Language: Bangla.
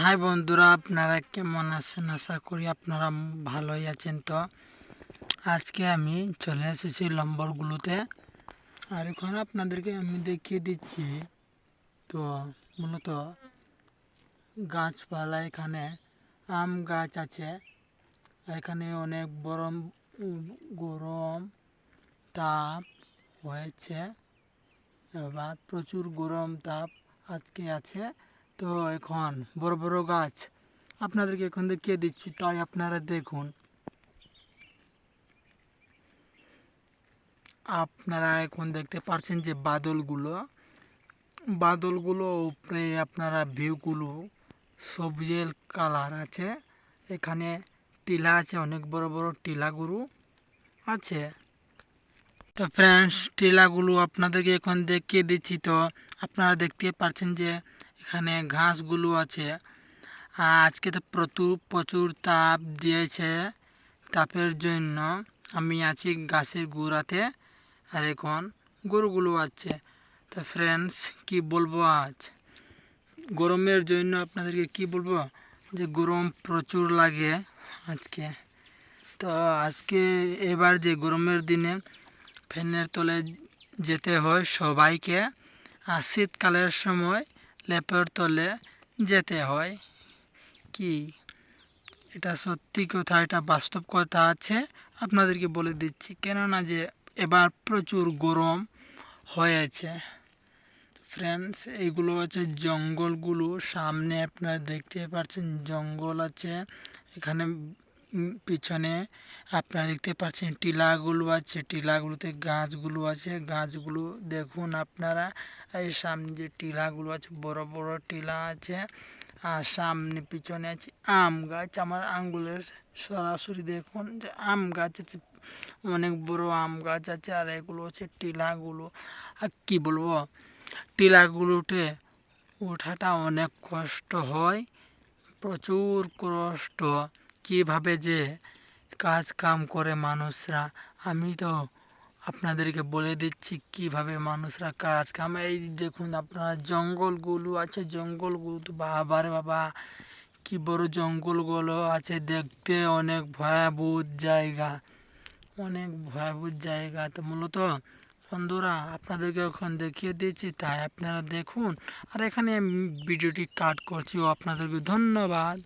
হাই বন্ধুরা, আপনারা কেমন আছেন? আশা করি আপনারা ভালোই আছেন তো। আজকে আমি চলে এসেছি লম্বরগুলোতে। আর এখন আপনাদেরকে আমি দেখিয়ে দিচ্ছি তো, মূলত গাছপালা এখানে, আম গাছ আছে। এখানে অনেক গরম গরম তাপ হয়েছে। এবার প্রচুর গরম তাপ আজকে আছে। তো এখন বড় বড় গাছ আপনাদেরকে এখন দেখিয়ে দিচ্ছি, তাই আপনারা দেখুন। আপনারা এখন দেখতে পাচ্ছেন যে বাদলগুলো বাদলগুলো উপরে আপনারা ভিউগুলো সবুজের কালার আছে। এখানে টিলা আছে, অনেক বড় বড় টিলাগুলো আছে। তো ফ্রেন্ডস টিলাগুলো আপনাদেরকে এখন দেখিয়ে দিচ্ছি। তো আপনারা দেখতে পাচ্ছেন যে এখানে ঘাসগুলো আছে। আজকে তো প্রচুর প্রচুর তাপ দিয়েছে তাপের জন্য। আমি আছি গাছের গোড়াতে। আর এখন গরুগুলো আছে। তো ফ্রেন্ডস কি বলব আজ? গরমের জন্য আপনাদেরকে কি বলব? যে গরম প্রচুর লাগে আজকে। তো আজকে এবার যে গরমের দিনে ফ্যানের তলে যেতে হয় সবাইকে। আর শীতকালের সময় লেপের তলে যেতে হয়। কি? এটা সত্যি কথা, এটা বাস্তব কথা আছে। আপনাদেরকে বলে দিচ্ছি, কেননা যে এবার প্রচুর গরম হয়েছে। ফ্রেন্ডস এইগুলো হচ্ছে জঙ্গলগুলো। সামনে আপনারা দেখতে পাচ্ছেন জঙ্গল আছে। এখানে পিছনে আপনারা দেখতে পাচ্ছেন টিলাগুলো আছে, টিলাগুলোতে গাছগুলো আছে। গাছগুলো দেখুন আপনারা, এই সামনে যে টিলাগুলো আছে, বড় বড় টিলা আছে আর সামনে পিছনে আছে আম গাছ। আমার আঙ্গুলের সরাসরি দেখুন যে আম গাছ আছে, অনেক বড় আম গাছ আছে আর এগুলো হচ্ছে টিলাগুলো। আর কী বলব টিলাগুলোতে ওঠাটা অনেক কষ্ট হয়, প্রচুর কষ্ট। কীভাবে যে কাজ কাম করে মানুষরা, আমি তো আপনাদেরকে বলে দিচ্ছি কীভাবে মানুষরা কাজ কাম, এই দেখুন আপনারা জঙ্গলগুলো আছে, জঙ্গলগুলো তো বাবারে বাবা, কি বড় জঙ্গলগুলো আছে, দেখতে অনেক ভয়াবহ জায়গা, অনেক ভয়াবহ জায়গা। তো মূলত বন্ধুরা, আপনাদেরকে এখন দেখিয়ে দিয়েছি তাই আপনারা দেখুন। আর এখানে আমি ভিডিওটি কাট করছি, ও আপনাদেরকে ধন্যবাদ।